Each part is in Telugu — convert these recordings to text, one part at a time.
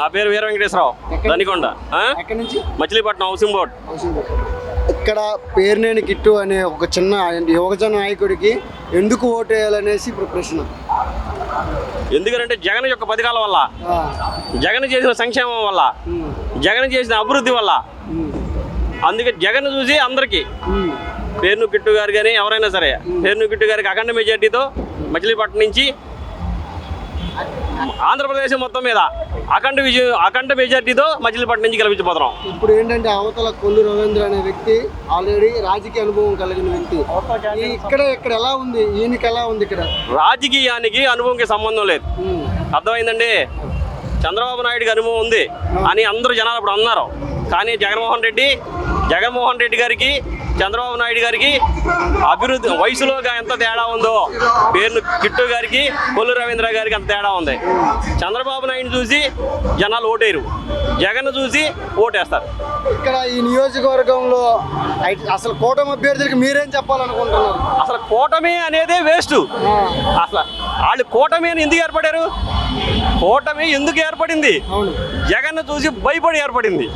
నా పేరు Veera Venkateswararao? Danikonda Machilipatnam housing board. ఇక్కడ పేరునేని కిట్టు అనే ఒక చిన్న యువజన నాయకుడికి ఎందుకు ఓటు వేయాలనేసి ఇప్పుడు ప్రశ్న. ఎందుకంటే జగన్ యొక్క పథకాల వల్ల జగన్ చేసిన సంక్షేమం వల్ల జగన్ చేసిన అభివృద్ధి వల్ల అందుకే జగన్ చూసి అందరికీ పేర్ను కిట్టు గారు కానీ ఎవరైనా సరే పేర్ను కిట్టు గారికి అఖండ మెజార్టీతో మచిలీపట్నం నుంచి ఆంధ్రప్రదేశ్ మొత్తం మీద అఖండ విజయం అఖండ మెజార్టీతో మచిలీపట్నం నుంచి గెలిపించబోతున్నాం. ఇప్పుడు ఏంటంటే అవతల కొల్లు రవీంద్ర అనే వ్యక్తి ఆల్రెడీ రాజకీయ అనుభవం కలిగిన వ్యక్తి. ఇక్కడ ఇక్కడ ఎలా ఉంది? ఈయనకి ఎలా ఉంది ఇక్కడ? రాజకీయానికి అనుభవంకి సంబంధం లేదు. అర్థమైందండి? చంద్రబాబు నాయుడుకి అనుభవం ఉంది అని అందరూ జనాలు అప్పుడు అన్నారు. కానీ జగన్మోహన్ రెడ్డి జగన్మోహన్ రెడ్డి గారికి చంద్రబాబు నాయుడు గారికి అభివృద్ధి వయసులోగా ఎంత తేడా ఉందో పేరును కిట్టు గారికి కొల్లు రవీంద్ర గారికి అంత తేడా ఉంది. చంద్రబాబు నాయుడు చూసి జనాలు ఓటేరు జగన్ చూసి ఓటేస్తారు. ఇక్కడ ఈ నియోజకవర్గంలో అసలు కూటమి అభ్యర్థులకి మీరేం చెప్పాలనుకుంటున్నారు? అసలు కూటమి అనేదే వేస్ట్ అసలు వాళ్ళు కూటమి అని ఎందుకు ఏర్పడారు? కూటమి ఎందుకు ఏర్పడింది? జగన్ చూసి భయపడి ఏర్పడింది.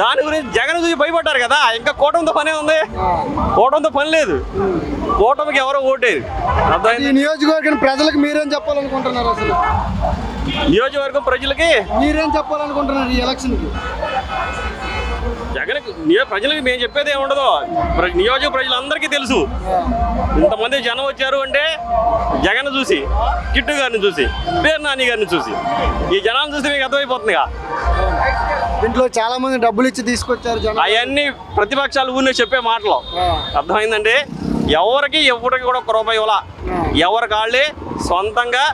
దాని గురించి జగన్ చూసి భయపడ్డారు కదా ఇంకా కూటమితో పనే ఉంది. కూటమితో పని లేదు. కూటమికి ఎవరో ఓటేరు ఈ అర్థమైంది నియోజకవర్గం ప్రజలకు మీరేం చెప్పాలనుకుంటున్నారు అసలు? నియోజకవర్గం ప్రజలకి? మీరేం చెప్పాలనుకుంటున్నారు ఈ ఎలక్షన్కి జగన్ ప్రజలకి మేము చెప్పేది ఏముండదు. నియోజక ప్రజలందరికీ తెలుసు. ఇంతమంది జనం వచ్చారు అంటే జగన్ చూసి కిట్టు గారిని చూసి పేరు నాని గారిని చూసి. ఈ జనాన్ని చూస్తే మీకు అర్థమైపోతుందిగా. దీంట్లో చాలా మంది డబ్బులు ఇచ్చి తీసుకొచ్చారు అవన్నీ ప్రతిపక్షాలు ఊరినే చెప్పే మాటలు. అర్థమైందండి? ఎవరికి ఎవరికి కూడా ఒక రూపాయి ఇవ్వాల ఎవరి కాళ్ళే సొంతంగా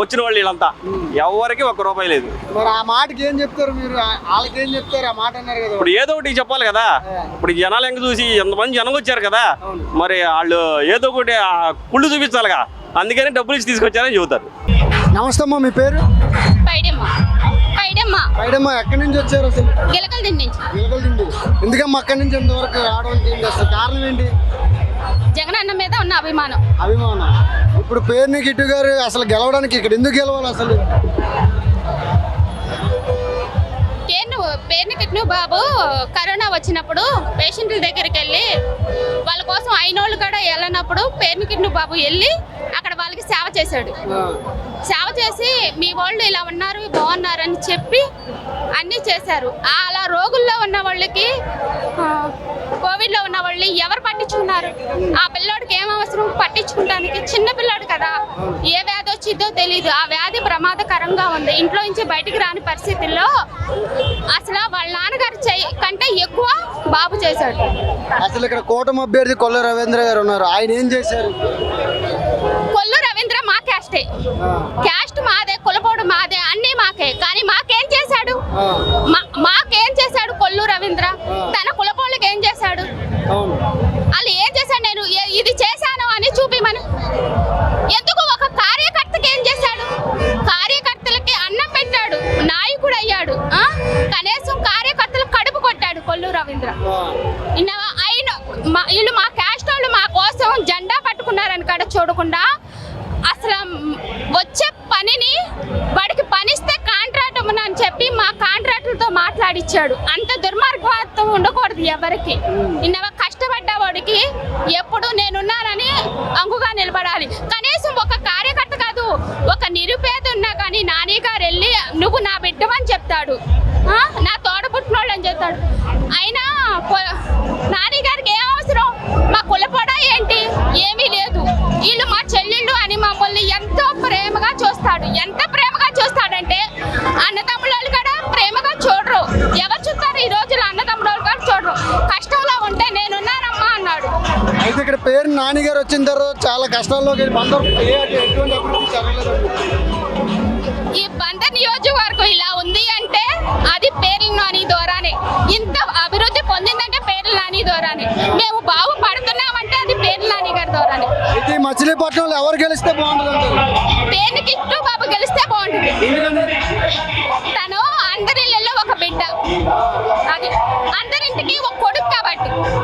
వచ్చిన వాళ్ళు వీళ్ళంతా. ఎవరికి ఒక రూపాయి లేదు. మరి ఆ మాటకి ఏం చెప్తారు మీరు? వాళ్ళకి ఏం చెప్తారు? ఆ మాట అన్నారు కదా. ఇప్పుడు ఏదో ఒకటి చెప్పాలి కదా. ఇప్పుడు జనాలు ఎంక చూసి ఎంతమంది జనం వచ్చారు కదా. మరి వాళ్ళు ఏదో ఒకటి కుళ్ళు చూపించాలిగా. అందుకని డబ్బులు ఇచ్చి తీసుకొచ్చారని చెబుతారు. నమస్తే అమ్మా మీ పేరు? పైడమ్మ. పైడమ్మ. పైడమ్మా ఎక్కడి నుంచి వచ్చారు అసలు? గిలకలదిండి ఎందుకమ్మా అక్కడి నుంచి ఎంతవరకు రావడానికి ఏంటి అసలు కారణం ఏంటి? జగన్ అన్న మీద ఉన్న అభిమానం. అభిమానం. ఇప్పుడు పేరుని గిట్టు గారు అసలు గెలవడానికి ఇక్కడ ఎందుకు గెలవాలి అసలు? పేరును పేరుని కిట్ను బాబు కరోనా వచ్చినప్పుడు పేషెంట్ల దగ్గరికి వెళ్ళి వాళ్ళ కోసం అయినోళ్ళు కూడా వెళ్ళినప్పుడు పేరుని కిట్ను బాబు వెళ్ళి అక్కడ వాళ్ళకి సేవ చేశాడు. సేవ చేసి మీ వాళ్ళు ఇలా ఉన్నారు బాగున్నారని చెప్పి అన్నీ చేశారు. అలా రోగుల్లో ఉన్న వాళ్ళకి కోవిడ్లో ఉన్న వాళ్ళు ఎవరు పట్టించుకున్నారు? ఆ పిల్లోడికి ఏం అవసరం? పట్టించుకుంటానికి చిన్న పిల్లోడు కదా. ఏ వ్యాధి వచ్చిందో తెలియదు ఆ వ్యాధి ప్రమాదకరంగా ఉంది. ఇంట్లో నుంచి బయటికి రాని పరిస్థితుల్లో అసలు వాళ్ళ నాన్నగారు కంటే ఎక్కువ బాబు చేశాడు. అసలు ఇక్కడ కూటమి అభ్యర్థి కొల్ల రవీంద్ర గారు ఉన్నారు. ఆయన ఏం చేశారు? క్యాస్టే మాదే కులపోడు మాదే అన్నీ మాకే. కానీ మాకేం చేశాడు? మాకేం చేశాడు కొల్లు రవీంద్ర? తన కులపోళ్ళకి ఏం చేశాడు? వాళ్ళు ఏం చేశాడు నేను? ఇది చేశాను అని చూపిమను. ఎందుకు ఒక కార్యకర్తకి ఏం చేశాడు? కార్యకర్తలకి అన్నం పెట్టాడు నాయకుడు అయ్యాడు? కనీసం కార్యకర్తలు కడుపు కొట్టాడు కొల్లు రవీంద్ర. ఆయన మా వీళ్ళు మా క్యాస్ట్ వాళ్ళు మా కోసం జెండా పట్టుకున్నారని కాడ చూడకుండా అసలు వచ్చే పనిని వాడికి పనిస్తే కాంట్రాక్ట్ అని చెప్పి మా కాంట్రాక్టులతో మాట్లాడిచ్చాడు. అంత దుర్మార్గత్వం ఉండకూడదు ఎవరికి. నిన్న కష్టపడ్డ వాడికి ఎప్పుడు నేనున్నానని అంగుగా నిలబడాలి. కనీసం ఒక ఇక్కడ పేరు నాని గారు వచ్చిన తర్వాత చాలా కష్టాల్లోకి బందరు ఎటువంటి అభివృద్ధి జరగలేదండి. ఈ బంద నియోజకవర్గం ఇలా ఉంది అంటే అది పేర్ల నాని ద్వారానే. ఇంత అభివృద్ధి పొందిందంటే పేర్ల నాని ద్వారానే. మేము బాగుపడుతున్నామంటే అది పేర్ల నాని గారి ద్వారానే. ఈ మచిలీపట్నంలో ఎవరు గెలిస్తే బాగుంటుంది పేరుకి బాబు గెలిస్తే